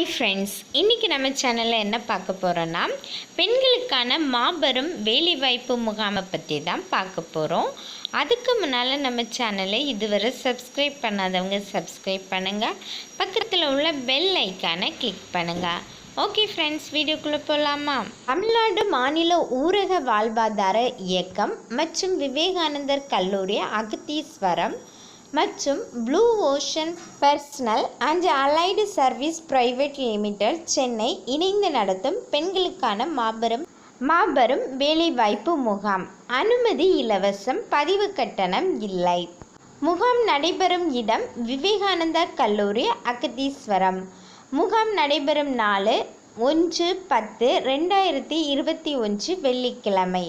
Hi friends இன்றைக்கி நம்ம சேனலில் என்ன பார்க்க போகிறோன்னா பெண்களுக்கான மாபெரும் வேலைவாய்ப்பு முகாமை பற்றி தான் பார்க்க போகிறோம் அதுக்கு முன்னால் நம்ம சேனலை இதுவரை சப்ஸ்கிரைப் பண்ணாதவங்க சப்ஸ்கிரைப் பண்ணுங்கள் பக்கத்தில் உள்ள பெல் ஐக்கானை கிளிக் பண்ணுங்கள் ஓகே ஃப்ரெண்ட்ஸ் வீடியோக்குள்ளே போகலாமா தமிழ்நாடு மாநில ஊரக வாழ்வாதார இயக்கம் மற்றும் விவேகானந்தர் கல்லூரி அகத்தீஸ்வரம் மற்றும் blue ocean personnel and allied service private limited Chennai இணைந்து நடத்தும் பெண்களுக்கான மாபெரும் மாபெரும் வேலைவாய்ப்பு முகாம். அனுமதி இலவசம் பதிவு கட்டணம் இல்லை. முகாம் நடைபெறும் இடம் விவேகானந்தா கல்லூரி அகதீஸ்வரம் முகாம் நடைபெறும் நாள் ஒன்று பத்து ரெண்டாயிரத்தி இருபத்தி ஒன்று வெள்ளிக்கிழமை.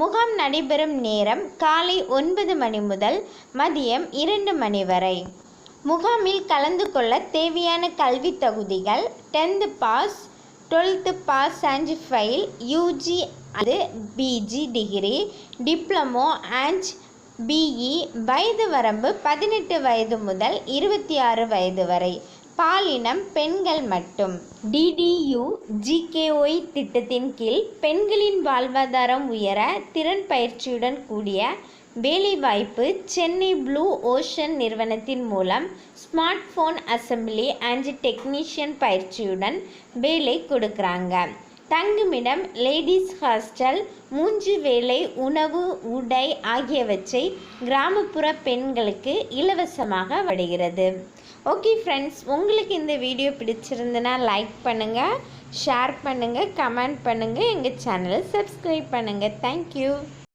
முகாம் நடைபெறும் நேரம் காலை ஒன்பது மணி முதல் மதியம் இரண்டு மணி வரை. முகாமில் கலந்து கொள்ள தேவையான கல்வி தகுதிகள் tenth pass twelfth pass and fail UG அது PG degree diploma and BE வயது வரம்பு பதினெட்டு வயது முதல் இருபத்தி ஆறு வயது வரை. பாலினம் பெண்கள் மட்டும். டிடியு ஜிகேஒய் திட்டத்தின் கீழ் பெண்களின் வாழ்வாதாரம் உயர திறன் பயிற்சியுடன் கூடிய வேலைவாய்ப்பு சென்னை ப்ளூ ஓஷன் நிறுவனத்தின் மூலம் smart phone assembly and technician பயிற்சியுடன் வேலை கொடுக்குறாங்க. தங்குமிடம் லேடிஸ் ஹாஸ்டல் மூன்று வேலை உணவு உடை ஆகியவற்றை கிராமப்புற பெண்களுக்கு இலவசமாக வருகிறது ஓகே ஃப்ரெண்ட்ஸ் உங்களுக்கு இந்த வீடியோ பிடிச்சிருந்துன்னா லைக் பண்ணுங்கள் ஷேர் பண்ணுங்கள் கமெண்ட் பண்ணுங்கள் எங்கள் சேனலை சப்ஸ்கிரைப் பண்ணுங்கள் தேங்க்யூ